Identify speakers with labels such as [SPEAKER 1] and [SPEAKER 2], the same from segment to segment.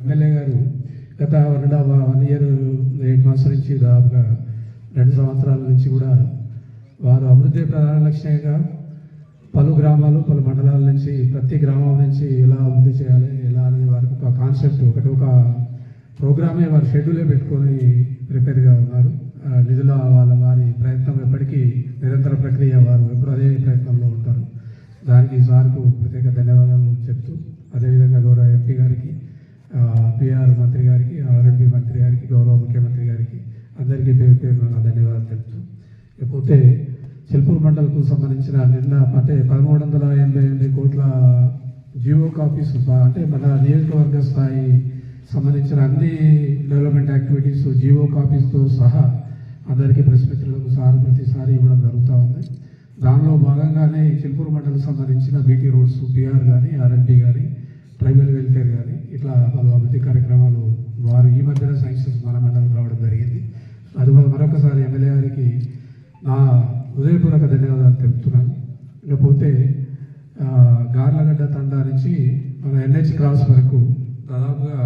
[SPEAKER 1] MLA గారు గత one one year eight months నుంచి దాదాపుగా రెండు సంవత్సరాల నుంచి కూడా వారు అభివృద్ధి ప్రధాన లక్ష్యంగా పలు గ్రామాలు పలు మండలాల నుంచి ప్రతి గ్రామం నుంచి ఎలా అభివృద్ధి చేయాలి ఎలా అనేది వారికి ఒక కాన్సెప్ట్ ఒకటి ఒక ప్రోగ్రామే వారు షెడ్యూలే పెట్టుకొని ప్రిపేర్గా ఉన్నారు. ఆ, నిధుల వాళ్ళ వారి ప్రయత్నం ఎప్పటికీ నిరంతర ప్రక్రియ వారు ఎప్పుడు అదే ప్రయత్నంలో ఉంటారు. దానికి సార్కు ప్రత్యేక ధన్యవాదాలు చెప్తూ అదేవిధంగా గౌరవ ఎంపీ గారికి పిఆర్ మంత్రి గారికి ఆర్ఎండ్బి మంత్రి గారికి గౌరవ ముఖ్యమంత్రి గారికి అందరికీ పేరు పేరు ధన్యవాదాలు తెలుపుతూ ఇకపోతే చిల్పూర్ మండలకు సంబంధించిన నిన్న అంటే పదమూడు వందల ఎనభై ఎనిమిది కోట్ల జియో కాపీస్ అంటే మన నియోజకవర్గ స్థాయి సంబంధించిన అన్ని డెవలప్మెంట్ యాక్టివిటీస్ జియో కాపీస్తో సహా అందరికీ ప్రెస్ మిత్రులకు సార్ ప్రతిసారి ఇవ్వడం జరుగుతూ ఉంది. దానిలో భాగంగానే ఈ చిల్పూరు మండలకు సంబంధించిన బీటీ రోడ్స్ పిఆర్ కానీ ఆర్ఎండి కానీ ట్రైబల్ వెల్ఫేర్ కానీ ఇట్లా పలు అభివృద్ధి కార్యక్రమాలు వారు ఈ మధ్యన శాంక్షన్స్ మన మండలం రావడం జరిగింది. అది మరొకసారి ఎమ్మెల్యే గారికి నా హృదయపూర్వక ధన్యవాదాలు తెలుపుతున్నాను. ఇకపోతే గార్లగడ్డ తండా నుంచి మన ఎన్హెచ్ క్రాస్ వరకు దాదాపుగా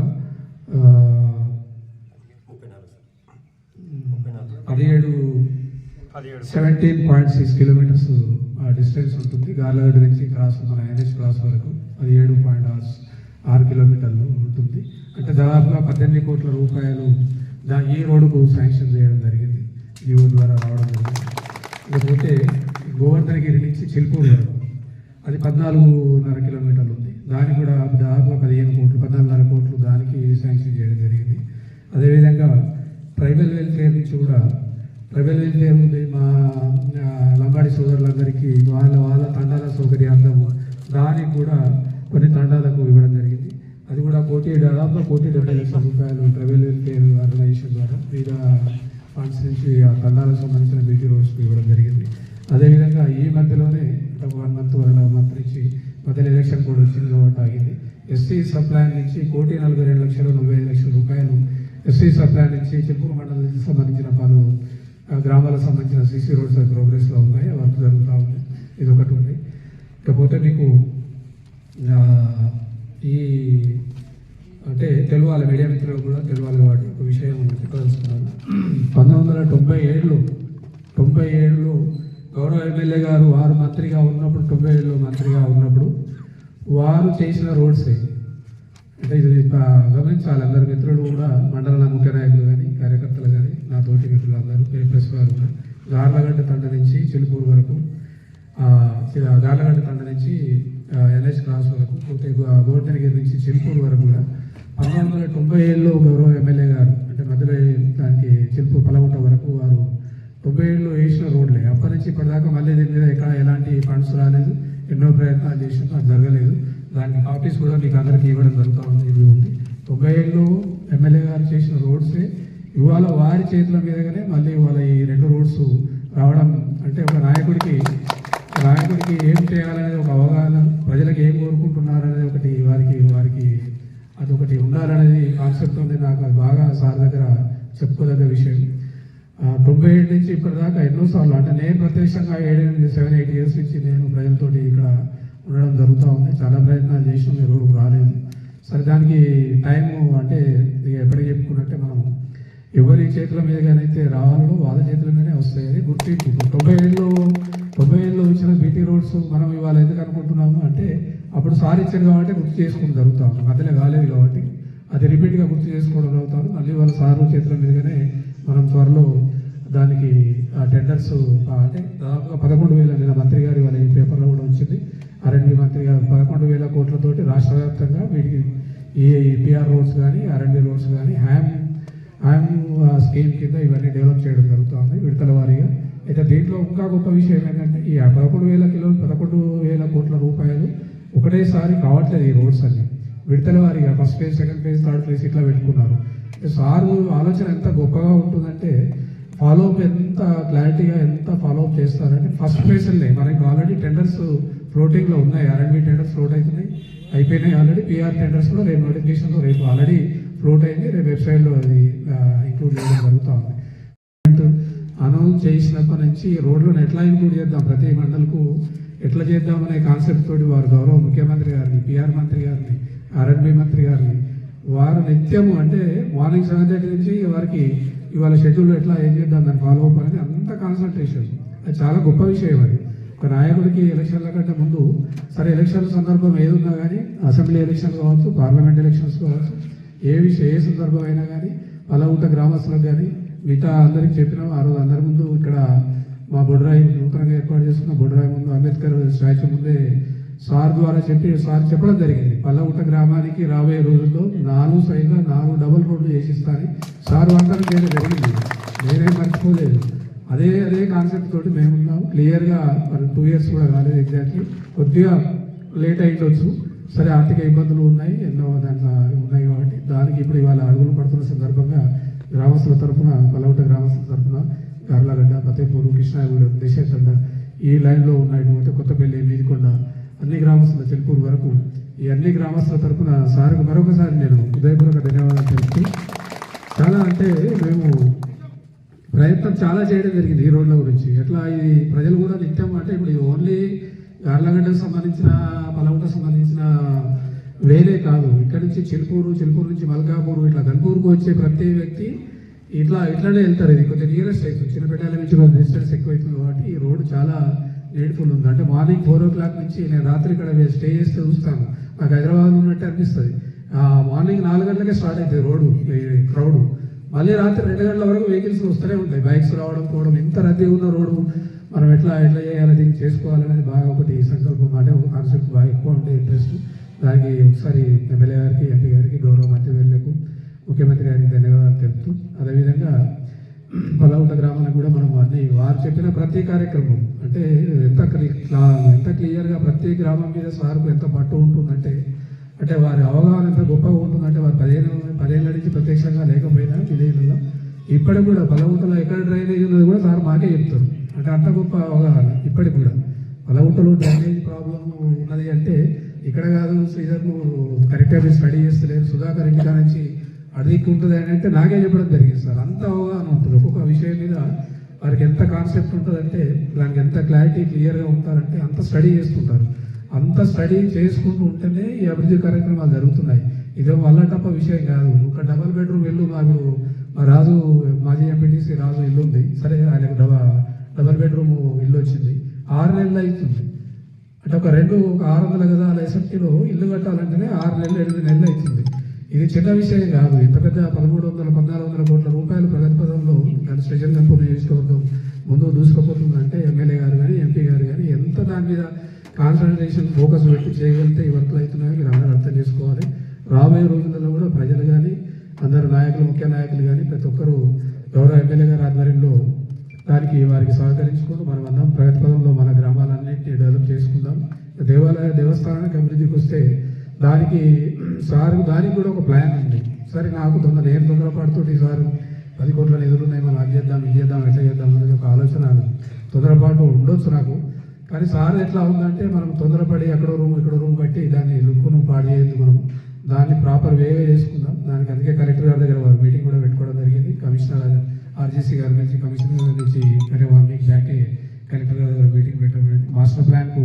[SPEAKER 1] పదిహేడు
[SPEAKER 2] పదిహేడు
[SPEAKER 1] seventeen point six kilometres distance ఉంటుంది. గార్లగడ్డ నుంచి క్రాస్ మన ఎన్హెచ్ క్రాస్ వరకు పదిహేడు పాయింట్ ఆరు కిలోమీటర్లు ఉంటుంది. అంటే దాదాపుగా పద్దెనిమిది కోట్ల రూపాయలు దా ఈ రోడ్డుకు శాంక్షన్ చేయడం జరిగింది. జీవో ద్వారా రావడం జరిగింది. ఇకపోతే గోవర్ధనగిరి నుంచి చిల్పూర్ వరకు అది పద్నాలుగున్నర కిలోమీటర్లు ఉంది. దానికి కూడా దాదాపుగా పదిహేను కోట్లు పద్నాలుగున్నర కోట్లు దానికి శాంక్షన్ చేయడం జరిగింది. అదేవిధంగా ట్రైబల్ వెల్ఫేర్ నుంచి కూడా ట్రైబల్ వెల్ఫేర్ ఉంది. మా లంబాడి సోదరులందరికీ వాళ్ళ వాళ్ళ తండాల సౌకర్యార్థం దానికి కూడా కొన్ని తండాలకు ఇవ్వడం జరిగింది. అది కూడా కోటి దాదాపుగా కోటి డెబ్బై లక్షల రూపాయలు ట్రవెల్ వెల్ఫేర్ ఆర్గనైజేషన్ ద్వారా వివిధ ఫండ్స్ నుంచి ఆ తండాలకు సంబంధించిన బీటీ రోడ్స్కి ఇవ్వడం జరిగింది. అదేవిధంగా ఈ మధ్యలోనే ఒక వన్ మంత్ వన్ మంత్ నుంచి మొదటి ఎలక్షన్ కూడా వచ్చింది కాబట్టి ఆగింది. ఎస్సీ సప్లాన్ నుంచి కోటి నలభై రెండు లక్షలు నలభై ఐదు లక్షల రూపాయలు ఎస్సీ సప్లాన్ నుంచి చిత్తూరు మండలానికి సంబంధించిన పలు గ్రామాలకు సంబంధించిన సీసీ రోడ్స్ ప్రోగ్రెస్లో ఉన్నాయి. వర్క్ జరుగుతూ ఉంది. ఇది ఒకటి ఉంది. ఇకపోతే మీకు ఆ, ఈ అంటే తెలువాలి కూడా తెలవాలి వాటి ఒక విషయం చెప్పదలుచుకున్నాను. పంతొమ్మిది వందల తొంభై ఏడులో తొంభై ఏడులో గౌరవ ఎమ్మెల్యే గారు వారు మంత్రిగా ఉన్నప్పుడు తొంభై ఏడులో మంత్రిగా ఉన్నప్పుడు వారు చేసిన రోడ్స్ అంటే ఇది గమనించాలి అందరు మిత్రులు కూడా మండల ముఖ్య నాయకులు కానీ కార్యకర్తలు కానీ నా తోటి మిత్రులు అందరూ ప్రెస్ వారు కూడా. గార్లగడ్డ తండ నుంచి చిలుకూరు వరకు గార్లగడ్డ తండ నుంచి ఎన్హెచ్ క్రాస్ వరకు పోతే గోవర్ధనగిరి నుంచి చిలుకూరు వరకు కూడా పంతొమ్మిది వందల తొంభై ఏళ్ళలో గౌరవ ఎమ్మెల్యే గారు అంటే మధురై దానికి చిలుపు పలగుంట వరకు వారు తొంభై ఏళ్ళు వేసిన రోడ్లే. అప్పటి నుంచి ఇప్పటిదాకా మళ్ళీ దీని మీద ఎక్కడ ఎలాంటి ఫండ్స్ రాలేదు ఎన్నో ప్రయత్నాలు చేసినా అది జరగలేదు. దానికి కాపీస్ కూడా మీకు అందరికీ ఇవ్వడం జరుగుతూ ఉంది ఇది ఉంది. తొంభై ఏళ్ళు ఎమ్మెల్యే గారు చేసిన రోడ్సే ఇవాళ వారి చేతుల మీదగానే మళ్ళీ ఇవాళ ఈ రెండు రోడ్స్ రావడం అంటే ఒక నాయకుడికి నాయకుడికి ఏం చేయాలనేది ఒక అవగాహన ప్రజలకు ఏం కోరుకుంటున్నారనేది ఒకటి వారికి వారికి అదొకటి ఉండాలనేది కాన్సెప్ట్ ఉంది. నాకు అది బాగా సార్ దగ్గర చెప్పుకోదగ్గ విషయం. తొంభై ఏడు నుంచి ఇప్పటిదాకా ఎన్నోసార్లు అంటే నేను ప్రత్యక్షంగా ఏడెనిమిది సెవెన్ ఎయిట్ ఇయర్స్ నుంచి నేను ప్రజలతోటి ఇక్కడ ఉండడం జరుగుతూ ఉంది. చాలా ప్రయత్నాలు చేసినాం ఎవరు రాలేదు. సరే దానికి టైము అంటే ఇక ఎప్పటికి చెప్పుకున్నట్టే మనం ఎవరి చేతుల మీదగానైతే రావాలో వాళ్ళ చేతుల మీదనే వస్తాయి గుర్తింపు తొంభై ఏళ్ళు తొంభై ఏళ్ళు ఇచ్చిన బీటీ రోడ్స్ మనం ఇవాళ ఎందుకు అనుకుంటున్నాము అంటే అప్పుడు సార్ ఇచ్చారు కాబట్టి గుర్తు చేసుకుని జరుగుతాం మధ్యలో కాలేదు కాబట్టి అది రిపీట్గా గుర్తు చేసుకోవడం జరుగుతాను మళ్ళీ వాళ్ళ సారు చేతుల మీదుగానే మనం త్వరలో దానికి ఆ టెండర్స్ అంటే దాదాపుగా పదకొండు వేల నిన్న మంత్రి గారి వాళ్ళ ఈ పేపర్లో కూడా వచ్చింది. అరణ్య మంత్రి గారు పదకొండు వేల కోట్లతోటి రాష్ట్ర వ్యాప్తంగా వీటికి ఈ పిఆర్ రోడ్స్ కానీ అరణ్య రోడ్స్ కానీ హ్యామ్ హ్యామ్ స్కీమ్ కింద ఇవన్నీ డెవలప్ చేయడం జరుగుతుంది విడతల వారీగా. అయితే దీంట్లో ఇంకా గొప్ప విషయం ఏంటంటే ఈ పదకొండు వేల కిలో పదకొండు వేల కోట్ల రూపాయలు ఒకటేసారి కావట్లేదు ఈ రోడ్స్ అన్ని. విడతల వారిగా first phase second phase third phase ఇట్లా పెట్టుకున్నారు. సార్ ఆలోచన ఎంత గొప్పగా ఉంటుందంటే ఫాలో అప్ ఎంత క్లారిటీగా ఎంత ఫాలో అప్ చేస్తారంటే ఫస్ట్ ఫేజ్లే మనకి ఆల్రెడీ టెండర్స్ ఫ్లోటింగ్లో ఉన్నాయి. ఆర్ఎండ్బి టెండర్స్ ఫ్లోట్ అవుతున్నాయి. అయిపోయినాయి ఆల్రెడీ పిఆర్ టెండర్స్ కూడా రేపు నోటిఫికేషన్లో రేపు ఆల్రెడీ ఫ్లోట్ అయింది. రేపు వెబ్సైట్లో అది ఇంక్లూడ్ చేయడం జరుగుతూ ఉంది. అనౌన్స్ చేసినప్పటి నుంచి రోడ్లను ఎట్లా ఇంక్లూడ్ చేద్దాం? ప్రతి మండలకు ఎట్లా చేద్దామనే కాన్సెప్ట్ తోటి వారు గౌరవ ముఖ్యమంత్రి గారిని పిఆర్ మంత్రి గారిని ఆర్ఎండ్బి మంత్రి గారిని వారు నిత్యము అంటే మార్నింగ్ సెవెన్ థర్టీ నుంచి వారికి ఇవాళ షెడ్యూల్ ఎట్లా ఏం చేద్దాం? దాన్ని ఫాలో అప్ అనేది అంత కాన్సన్ట్రేషన్ అది చాలా గొప్ప విషయం అది. ఒక నాయకుడికి ఎలక్షన్ల కంటే ముందు సరే ఎలక్షన్ల సందర్భం ఏది ఉన్నా కానీ అసెంబ్లీ ఎలక్షన్స్ కావచ్చు పార్లమెంట్ ఎలక్షన్స్ కావచ్చు ఏ విషయం ఏ సందర్భం అయినా కానీ పలవుట గ్రామస్తులకు కానీ మిగతా అందరికి చెప్పినాం. ఆ రోజు అందరి ముందు ఇక్కడ మా బొడ్రాయి నూతనంగా ఏర్పాటు చేసుకున్న బొడ్రాయి ముందు అంబేద్కర్ స్టాచ్యూ ముందే సార్ ద్వారా చెప్పి సార్ చెప్పడం జరిగింది. పల్లవుట గ్రామానికి రాబోయే రోజుల్లో నాలుగు సైడ్లో నాలుగు డబుల్ రోడ్లు చేసిస్తారని సార్ వంటలు చేయడం జరిగింది. నేనే మర్చిపోలేదు. అదే అదే కాన్సెప్ట్ తోటి మేమున్నాం. క్లియర్గా మరి టూ ఇయర్స్ కూడా కాలేదు ఎగ్జాక్ట్లీ. కొద్దిగా లేట్ అయ్యొచ్చు సరే ఆర్థిక ఇబ్బందులు ఉన్నాయి. ఎన్నో దాంట్లో ఉన్నాయి కాబట్టి దానికి ఇప్పుడు ఇవాళ అడుగులు పడుతున్న సందర్భంగా గ్రామస్తుల తరఫున బలవట గ్రామస్తుల తరఫున గార్లాగడ్డ ఫతేపూరు కృష్ణాగూడెం దేశేతండ ఈ లైన్లో ఉన్నటువంటి కొత్తపల్లి మీదికొండ అన్ని గ్రామస్తుల చెల్పూరు వరకు. ఈ అన్ని గ్రామస్తుల తరఫున సార్కు మరొకసారి నేను హృదయపూర్వక ధన్యవాదాలు తెలుపుతూ చాలా అంటే మేము ప్రయత్నం చాలా చేయడం జరిగింది ఈ రోడ్ల గురించి. ఎట్లా ఇది ప్రజలు కూడా నిత్యం అంటే ఇప్పుడు ఓన్లీ గార్లగడ్డకు సంబంధించిన పలవటకు సంబంధించిన వేరే కాదు. ఇక్కడ నుంచి చిలుకూరు చిలుకూరు నుంచి మల్కాపూర్ ఇట్లా గన్పూర్కు వచ్చే ప్రతి వ్యక్తి ఇట్లా ఇట్లానే వెళ్తారు. ఇది కొంచెం నియరెస్ట్ అవుతుంది చిన్నపేటల నుంచి కొంచెం డిస్టెన్స్ ఎక్కువ అవుతుంది కాబట్టి ఈ రోడ్డు చాలా నీడ్ఫుల్ ఉంది. అంటే మార్నింగ్ ఫోర్ ఓ క్లాక్ నుంచి నేను రాత్రి ఇక్కడ స్టే చేస్తే చూస్తాను. నాకు హైదరాబాద్ ఉన్నట్టు అనిపిస్తుంది. మార్నింగ్ నాలుగు గంటలకే స్టార్ట్ అవుతుంది రోడ్డు క్రౌడ్ మళ్ళీ రాత్రి రెండు గంటల వరకు వెహికల్స్ వస్తూనే ఉంటాయి. బైక్స్ రావడం పోవడం ఎంత రద్దీ ఉన్న రోడ్డు మనం ఎట్లా ఎట్లా చేయాలి దీన్ని చేసుకోవాలనేది బాగా ఒకటి సంకల్పం. అంటే ఒక కాన్సెప్ట్ బాగా ఎక్కువ ఉంటే ఇంట్రెస్ట్ దానికి ఒకసారి ఎమ్మెల్యే గారికి ఎంపీ గారికి గౌరవ వెళ్ళకు ముఖ్యమంత్రి గారికి ధన్యవాదాలు తెలుపుతూ అదేవిధంగా పలవుట గ్రామానికి కూడా మనం అన్ని వారు చెప్పిన ప్రతి కార్యక్రమం అంటే ఎంత ఎంత క్లియర్గా ప్రతి గ్రామం మీద సార్కు ఎంత పట్టు ఉంటుందంటే అంటే వారి అవగాహన ఎంత గొప్పగా ఉంటుందంటే వారు పదిహేను పదిహేను నుంచి ప్రత్యక్షంగా లేకపోయినా విలేజ్లలో ఇప్పటికి కూడా పలవుటలో ఎక్కడ డ్రైనేజ్ ఉన్నది కూడా సార్ మాకే చెప్తారు. అంటే అంత గొప్ప అవగాహన ఇప్పటికి కూడా. పలవుటలో డ్రైనేజ్ ప్రాబ్లం ఉన్నది అంటే ఇక్కడ కాదు శ్రీధర్ నువ్వు కరెక్ట్గా మీరు స్టడీ చేస్తలేదు సుధాకర్ ఇంటికా నుంచి అడిగి ఉంటుంది అని అంటే నాకే చెప్పడం జరిగింది సార్. అంత అవగాహన ఉంటుంది. ఒక్కొక్క విషయం మీద వారికి ఎంత కాన్సెప్ట్ ఉంటుందంటే దానికి ఎంత క్లారిటీ క్లియర్గా ఉంటారంటే అంత స్టడీ చేస్తుంటారు. అంత స్టడీ చేసుకుంటూ ఉంటేనే ఈ అభివృద్ధి కార్యక్రమాలు జరుగుతున్నాయి. ఇదే వల్ల తప్ప విషయం కాదు. ఒక డబల్ బెడ్రూమ్ ఇల్లు మాకు మా రాజు మాజీ ఎంపీటీసీ రాజు ఇల్లు ఉంది. సరే ఆయనకు డబ డబల్ బెడ్రూమ్ ఇల్లు వచ్చింది. ఆరు నెలలు అవుతుంది. అంటే ఒక రెండు ఒక ఆరు వందల గదాల ఎస్ఎఫ్టీలో ఇల్లు కట్టాలంటేనే ఆరు నెలలు ఎనిమిది నెలలు అవుతుంది. ఇది చిన్న విషయం కాదు. ఇంత పెద్ద పదమూడు వందల పద్నాలుగు వందల కోట్ల రూపాయలు ప్రగతి పదంలో దాని స్పెషల్ కంపెనీ నియోజకవర్గం ముందు దూసుకుపోతుందంటే ఎమ్మెల్యే గారు కానీ ఎంపీ గారు కానీ ఎంత దాని మీద కాన్సన్ట్రేషన్ ఫోకస్ పెట్టి చేయగలిగితే ఈ వర్క్లు అవుతున్నాయో మీరు అందరూ అర్థం చేసుకోవాలి. రాబోయే రోజులలో కూడా ప్రజలు కానీ అందరు నాయకులు ముఖ్య నాయకులు కానీ ప్రతి ఒక్కరూ గౌరవ ఎమ్మెల్యే గారి ఆధ్వర్యంలో దానికి వారికి సహకరించుకుంటూ మనం అందరం ప్రగతి పదంలో మన గ్రామాలన్నింటినీ డెవలప్ చేసుకుందాం. దేవాలయ దేవస్థానానికి అభివృద్ధికి వస్తే దానికి సార్ దానికి కూడా ఒక ప్లాన్ ఉంది. సరే నాకు తొందర ఏం తొందర పడుతుంది సార్ పది కోట్ల నిధులు ఉన్నాయి మనం అది చేద్దాం ఇది చేద్దాం ఎట్లా చేద్దాం అనేది ఒక ఆలోచన తొందరపాటు ఉండొచ్చు నాకు. కానీ సార్ ఎట్లా ఉందంటే మనం తొందరపడి అక్కడ రూమ్ ఇక్కడ రూమ్ కట్టి దాన్ని లుక్కును పాడు చేయొద్దు మనం. దాన్ని ప్రాపర్ వేగా చేసుకుందాం. దానికి అందుకే కలెక్టర్ గారి దగ్గర వారు మీటింగ్ కూడా పెట్టుకోవడం జరిగింది. కమిషనర్ ఆర్జీసీ గారి నుంచి కమిషనర్ గారి నుంచి వేరే వన్ వీక్ బ్యాకే కలెక్టర్ గారి దగ్గర మీటింగ్ పెట్టడం మాస్టర్ ప్లాన్కు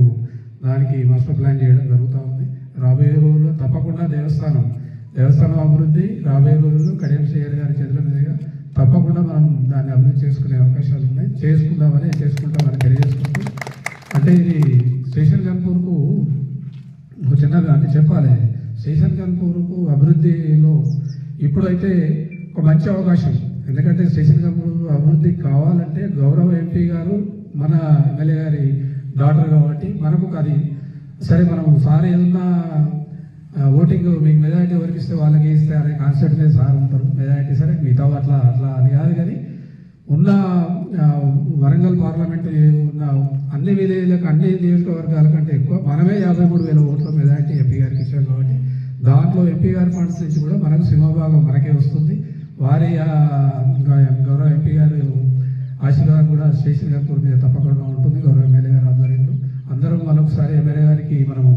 [SPEAKER 1] దానికి మాస్టర్ ప్లాన్ చేయడం జరుగుతూ ఉంది. రాబోయే రోజుల్లో తప్పకుండా దేవస్థానం దేవస్థానం అభివృద్ధి రాబోయే రోజుల్లో కడియం గారి చేతుల మీదుగా తప్పకుండా మనం దాన్ని అభివృద్ధి చేసుకునే అవకాశాలు ఉన్నాయి. చేసుకుందామని చేసుకుంటామని తెలియజేసుకుంటూ అంటే ఇది స్టేషన్ గన్పూర్కు ఒక చిన్నగా అంటే చెప్పాలి. స్టేషన్ గన్పూర్కు అభివృద్ధిలో ఇప్పుడైతే ఒక మంచి అవకాశం. ఎందుకంటే స్టేషన్ గన్పూర్ అభివృద్ధి కావాలంటే గౌరవ ఎంపీ గారు మన ఎమ్మెల్యే గారి డాటర్ కాబట్టి మనకు అది సరే మనం సార్ ఏదన్నా ఓటింగ్ మీకు మెజారిటీ ఎవరికి ఇస్తే వాళ్ళకి ఇస్తే అనే కాన్సెప్ట్ మీద సార్ ఉంటారు. మెజారిటీ సరే మిగతా అట్లా అట్లా అది కాదు కానీ ఉన్న వరంగల్ పార్లమెంట్ ఉన్న అన్ని విలేజ్లకు అన్ని నియోజకవర్గాల కంటే ఎక్కువ మనమే యాభై మూడు వేల ఓట్ల మెజారిటీ ఎంపీ గారికి ఇచ్చాం కాబట్టి దాంట్లో ఎంపీ గారి ఫండ్స్ నుంచి కూడా మనకు సింహభాగం మనకే వస్తుంది. వారి గౌరవ ఎంపీ గారు ఆశీర్వాదం కూడా స్టేషన్ గారి మీద తప్పకుండా ఉంటుంది. గౌరవ ఎమ్మెల్యే గారు ఆధ్వర్యంలో. అందరం మరొకసారి ఎమ్మెల్యే గారికి మనము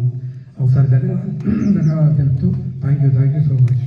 [SPEAKER 1] ఒకసారి ధన్యవాదాలు. ధన్యవాదాలు తెలుపుతూ. Thank you thank you so much